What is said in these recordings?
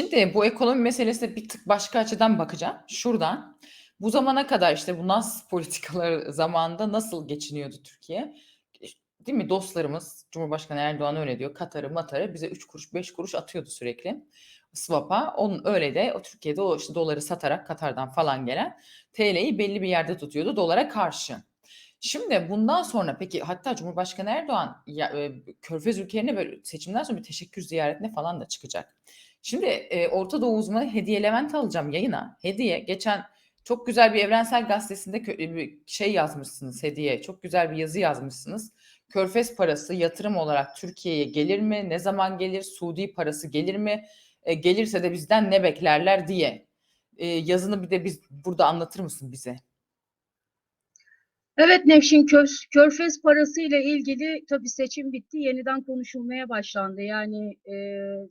Şimdi bu ekonomi meselesine bir tık başka açıdan bakacağım. Şuradan. Bu zamana kadar işte bu nas politikaları zamanında nasıl geçiniyordu Türkiye? Değil mi? Dostlarımız, Cumhurbaşkanı Erdoğan öyle diyor. Katar'ı matarı bize 3 kuruş 5 kuruş atıyordu sürekli. Swap'a. Onun öyle de o Türkiye'de o işte doları satarak Katar'dan falan gelen TL'yi belli bir yerde tutuyordu dolara karşı. Şimdi bundan sonra peki hatta Cumhurbaşkanı Erdoğan ya, e, Körfez ülkelerine böyle seçimden sonra bir teşekkür ziyaretine falan da çıkacak. Şimdi e, Orta Doğu uzmanı Hediye Levent alacağım yayına. Hediye geçen çok güzel bir Evrensel Gazetesi'nde kö- bir şey yazmışsınız Hediye. Çok güzel bir yazı yazmışsınız. Körfez parası yatırım olarak Türkiye'ye gelir mi? Ne zaman gelir? Suudi parası gelir mi? E, gelirse de bizden ne beklerler diye. E, yazını bir de biz burada anlatır mısın bize? Evet Nevşin Köz, Körfez parası ile ilgili tabii seçim bitti, yeniden konuşulmaya başlandı. Yani e,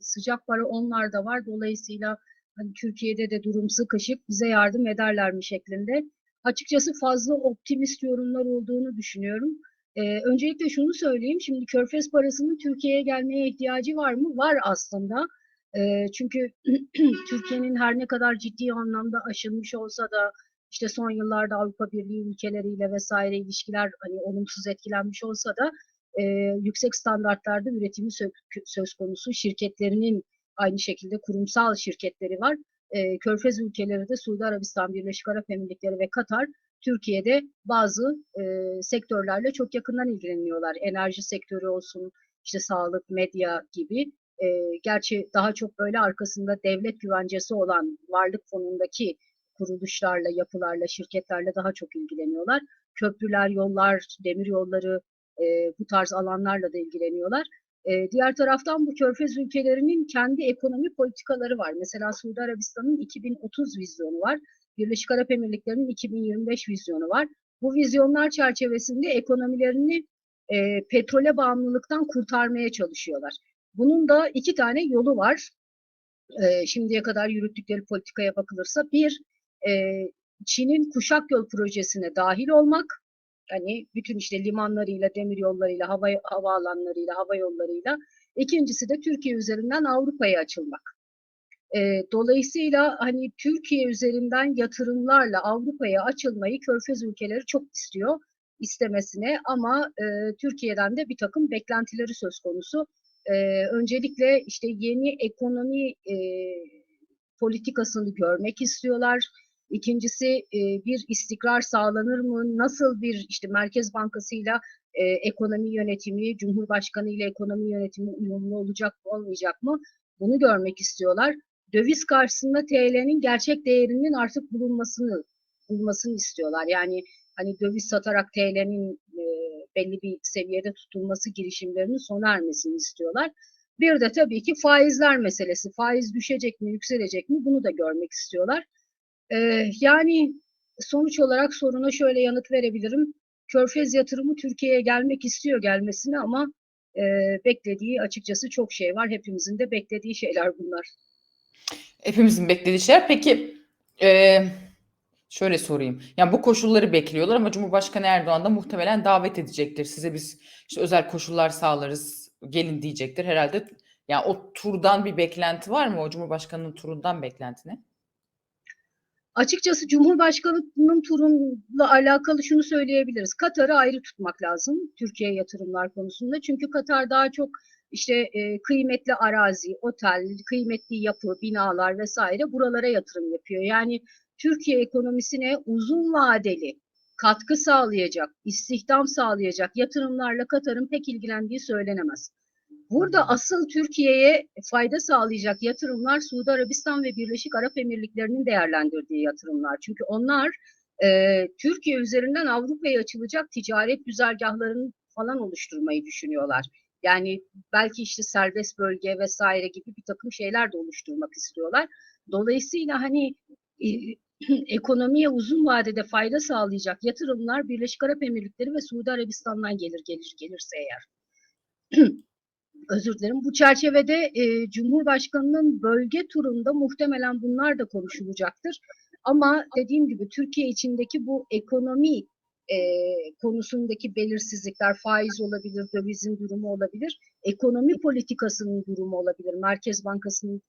sıcak para onlarda var. Dolayısıyla hani Türkiye'de de durum sıkışık, bize yardım ederler mi şeklinde. Açıkçası fazla optimist yorumlar olduğunu düşünüyorum. E, öncelikle şunu söyleyeyim, şimdi Körfez parasının Türkiye'ye gelmeye ihtiyacı var mı? Var aslında. E, çünkü Türkiye'nin her ne kadar ciddi anlamda aşılmış olsa da işte son yıllarda Avrupa Birliği ülkeleriyle vesaire ilişkiler hani olumsuz etkilenmiş olsa da e, yüksek standartlarda üretimi söz, söz konusu şirketlerinin aynı şekilde kurumsal şirketleri var. E, Körfez ülkeleri de Suudi Arabistan, Birleşik Arap Emirlikleri ve Katar Türkiye'de bazı e, sektörlerle çok yakından ilgileniyorlar. Enerji sektörü olsun, işte sağlık, medya gibi. E, gerçi daha çok böyle arkasında devlet güvencesi olan varlık fonundaki kuruluşlarla, yapılarla, şirketlerle daha çok ilgileniyorlar. Köprüler, yollar, demir yolları e, bu tarz alanlarla da ilgileniyorlar. E, diğer taraftan bu körfez ülkelerinin kendi ekonomi politikaları var. Mesela Suudi Arabistan'ın 2030 vizyonu var. Birleşik Arap Emirlikleri'nin 2025 vizyonu var. Bu vizyonlar çerçevesinde ekonomilerini e, petrole bağımlılıktan kurtarmaya çalışıyorlar. Bunun da iki tane yolu var. E, şimdiye kadar yürüttükleri politikaya bakılırsa bir, e, Çin'in kuşak yol projesine dahil olmak, hani bütün işte limanlarıyla, demir yollarıyla, hava havaalanlarıyla, hava yollarıyla. İkincisi de Türkiye üzerinden Avrupa'ya açılmak. E, dolayısıyla hani Türkiye üzerinden yatırımlarla Avrupa'ya açılmayı Körfez ülkeleri çok istiyor istemesine ama e, Türkiye'den de bir takım beklentileri söz konusu. E, öncelikle işte yeni ekonomi e, politikasını görmek istiyorlar. İkincisi e, bir istikrar sağlanır mı? Nasıl bir işte Merkez Bankası ile ekonomi yönetimi, Cumhurbaşkanı ile ekonomi yönetimi uyumlu olacak mı olmayacak mı? Bunu görmek istiyorlar. Döviz karşısında TL'nin gerçek değerinin artık bulunmasını bulmasını istiyorlar. Yani hani döviz satarak TL'nin e, belli bir seviyede tutulması girişimlerinin sona ermesini istiyorlar. Bir de tabii ki faizler meselesi. Faiz düşecek mi, yükselecek mi bunu da görmek istiyorlar. Ee, yani sonuç olarak soruna şöyle yanıt verebilirim. Körfez yatırımı Türkiye'ye gelmek istiyor gelmesini ama e, beklediği açıkçası çok şey var. Hepimizin de beklediği şeyler bunlar. Hepimizin beklediği şeyler. Peki e, şöyle sorayım. Yani bu koşulları bekliyorlar ama Cumhurbaşkanı Erdoğan da muhtemelen davet edecektir. Size biz işte özel koşullar sağlarız, gelin diyecektir herhalde. Yani o turdan bir beklenti var mı? O Cumhurbaşkanı'nın turundan beklenti ne? Açıkçası Cumhurbaşkanı'nın turunla alakalı şunu söyleyebiliriz. Katar'ı ayrı tutmak lazım Türkiye yatırımlar konusunda. Çünkü Katar daha çok işte e, kıymetli arazi, otel, kıymetli yapı, binalar vesaire buralara yatırım yapıyor. Yani Türkiye ekonomisine uzun vadeli katkı sağlayacak, istihdam sağlayacak yatırımlarla Katar'ın pek ilgilendiği söylenemez. Burada asıl Türkiye'ye fayda sağlayacak yatırımlar Suudi Arabistan ve Birleşik Arap Emirlikleri'nin değerlendirdiği yatırımlar. Çünkü onlar e, Türkiye üzerinden Avrupa'ya açılacak ticaret güzergahlarını falan oluşturmayı düşünüyorlar. Yani belki işte serbest bölge vesaire gibi bir takım şeyler de oluşturmak istiyorlar. Dolayısıyla hani e, ekonomiye uzun vadede fayda sağlayacak yatırımlar Birleşik Arap Emirlikleri ve Suudi Arabistan'dan gelir gelir gelirse eğer. Özür dilerim. Bu çerçevede e, Cumhurbaşkanı'nın bölge turunda muhtemelen bunlar da konuşulacaktır. Ama dediğim gibi Türkiye içindeki bu ekonomi e, konusundaki belirsizlikler, faiz olabilir, dövizin durumu olabilir, ekonomi politikasının durumu olabilir, Merkez Bankası'nın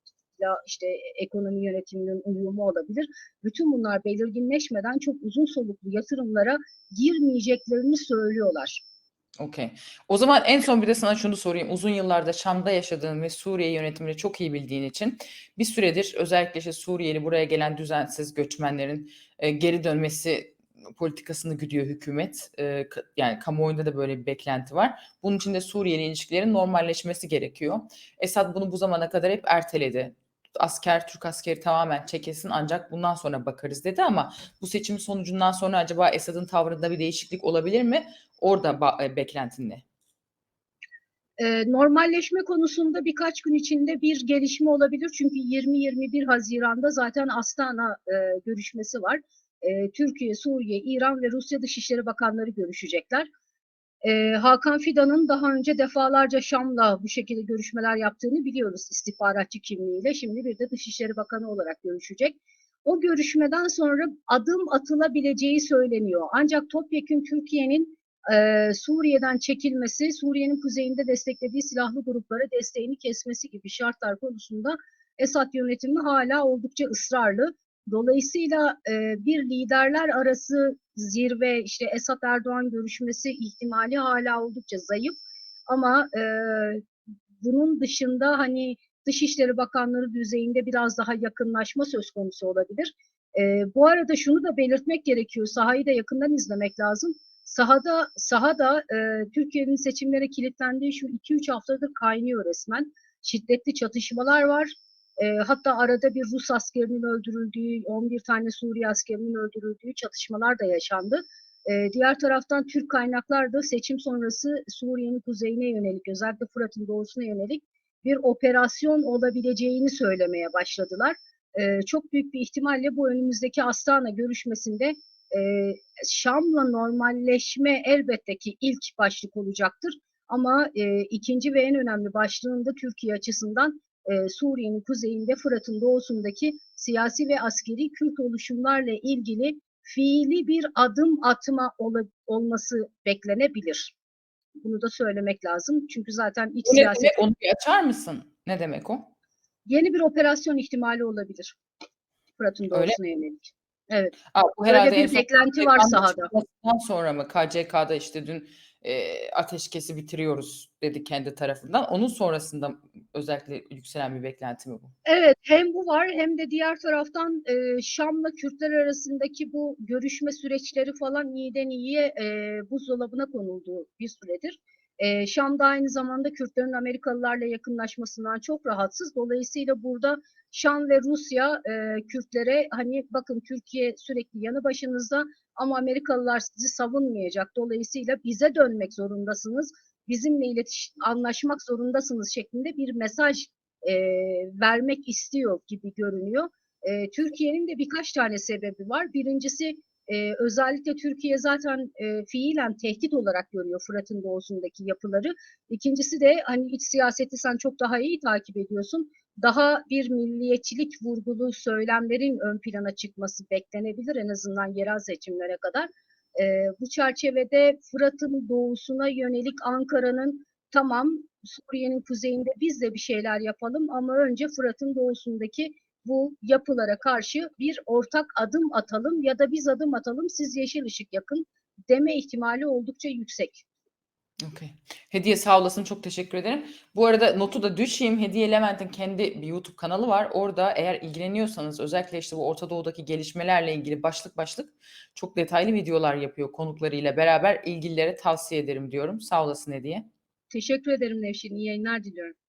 işte ekonomi yönetiminin uyumu olabilir. Bütün bunlar belirginleşmeden çok uzun soluklu yatırımlara girmeyeceklerini söylüyorlar. Okey. O zaman en son bir de sana şunu sorayım. Uzun yıllarda Şam'da yaşadığın ve Suriye yönetimini çok iyi bildiğin için bir süredir özellikle işte Suriyeli buraya gelen düzensiz göçmenlerin e, geri dönmesi politikasını güdüyor hükümet. E, yani kamuoyunda da böyle bir beklenti var. Bunun için de Suriyeli ilişkilerin normalleşmesi gerekiyor. Esad bunu bu zamana kadar hep erteledi. Asker, Türk askeri tamamen çekilsin ancak bundan sonra bakarız dedi ama bu seçim sonucundan sonra acaba Esad'ın tavrında bir değişiklik olabilir mi? Orada e, beklentin ne? Ee, normalleşme konusunda birkaç gün içinde bir gelişme olabilir. Çünkü 20-21 Haziran'da zaten Astana e, görüşmesi var. E, Türkiye, Suriye, İran ve Rusya Dışişleri Bakanları görüşecekler. E, Hakan Fidan'ın daha önce defalarca Şam'la bu şekilde görüşmeler yaptığını biliyoruz istihbaratçı kimliğiyle. Şimdi bir de Dışişleri Bakanı olarak görüşecek. O görüşmeden sonra adım atılabileceği söyleniyor. Ancak topyekün Türkiye'nin e, Suriye'den çekilmesi, Suriye'nin kuzeyinde desteklediği silahlı gruplara desteğini kesmesi gibi şartlar konusunda Esad yönetimi hala oldukça ısrarlı. Dolayısıyla e, bir liderler arası zirve, işte Esad Erdoğan görüşmesi ihtimali hala oldukça zayıf. Ama e, bunun dışında hani Dışişleri Bakanları düzeyinde biraz daha yakınlaşma söz konusu olabilir. E, bu arada şunu da belirtmek gerekiyor, sahayı da yakından izlemek lazım. Sahada sahada e, Türkiye'nin seçimlere kilitlendiği şu 2-3 haftadır kaynıyor resmen. Şiddetli çatışmalar var. E, hatta arada bir Rus askerinin öldürüldüğü, 11 tane Suriye askerinin öldürüldüğü çatışmalar da yaşandı. E, diğer taraftan Türk kaynaklar da seçim sonrası Suriye'nin kuzeyine yönelik, özellikle Fırat'ın doğusuna yönelik bir operasyon olabileceğini söylemeye başladılar. E, çok büyük bir ihtimalle bu önümüzdeki Astana görüşmesinde e, Şam'la normalleşme elbette ki ilk başlık olacaktır. Ama e, ikinci ve en önemli başlığında Türkiye açısından e, Suriye'nin kuzeyinde Fırat'ın doğusundaki siyasi ve askeri Kürt oluşumlarla ilgili fiili bir adım atma ol- olması beklenebilir. Bunu da söylemek lazım. Çünkü zaten iç ne siyaset demek? Onu bir açar mısın? Ne demek o? yeni bir operasyon ihtimali olabilir. Fırat'ın Öyle doğusuna yönelik. Evet. Aa, bu Öyle herhalde en bir beklenti var sahada. sonra mı? KCK'da işte dün e, ateşkesi bitiriyoruz dedi kendi tarafından. Onun sonrasında özellikle yükselen bir beklenti mi bu? Evet, hem bu var hem de diğer taraftan e, Şam'la Kürtler arasındaki bu görüşme süreçleri falan iyiden iyiye e, buzdolabına konuldu bir süredir. E, Şam'da aynı zamanda Kürtlerin Amerikalılarla yakınlaşmasından çok rahatsız. Dolayısıyla burada Şam ve Rusya e, Kürtlere hani bakın Türkiye sürekli yanı başınızda ama Amerikalılar sizi savunmayacak. Dolayısıyla bize dönmek zorundasınız. Bizimle iletiş anlaşmak zorundasınız şeklinde bir mesaj e, vermek istiyor gibi görünüyor. E, Türkiye'nin de birkaç tane sebebi var. Birincisi e, özellikle Türkiye zaten e, fiilen tehdit olarak görüyor Fırat'ın doğusundaki yapıları. İkincisi de hani iç siyaseti sen çok daha iyi takip ediyorsun. Daha bir milliyetçilik vurgulu söylemlerin ön plana çıkması beklenebilir en azından yerel seçimlere kadar. E, bu çerçevede Fırat'ın doğusuna yönelik Ankara'nın tamam Suriye'nin kuzeyinde biz de bir şeyler yapalım ama önce Fırat'ın doğusundaki bu yapılara karşı bir ortak adım atalım ya da biz adım atalım siz yeşil ışık yakın deme ihtimali oldukça yüksek. Okey. Hediye sağ olasın. Çok teşekkür ederim. Bu arada notu da düşeyim. Hediye Levent'in kendi bir YouTube kanalı var. Orada eğer ilgileniyorsanız özellikle işte bu Orta Doğu'daki gelişmelerle ilgili başlık başlık çok detaylı videolar yapıyor konuklarıyla beraber. ilgililere tavsiye ederim diyorum. Sağ olasın Hediye. Teşekkür ederim Nevşin. İyi yayınlar diliyorum.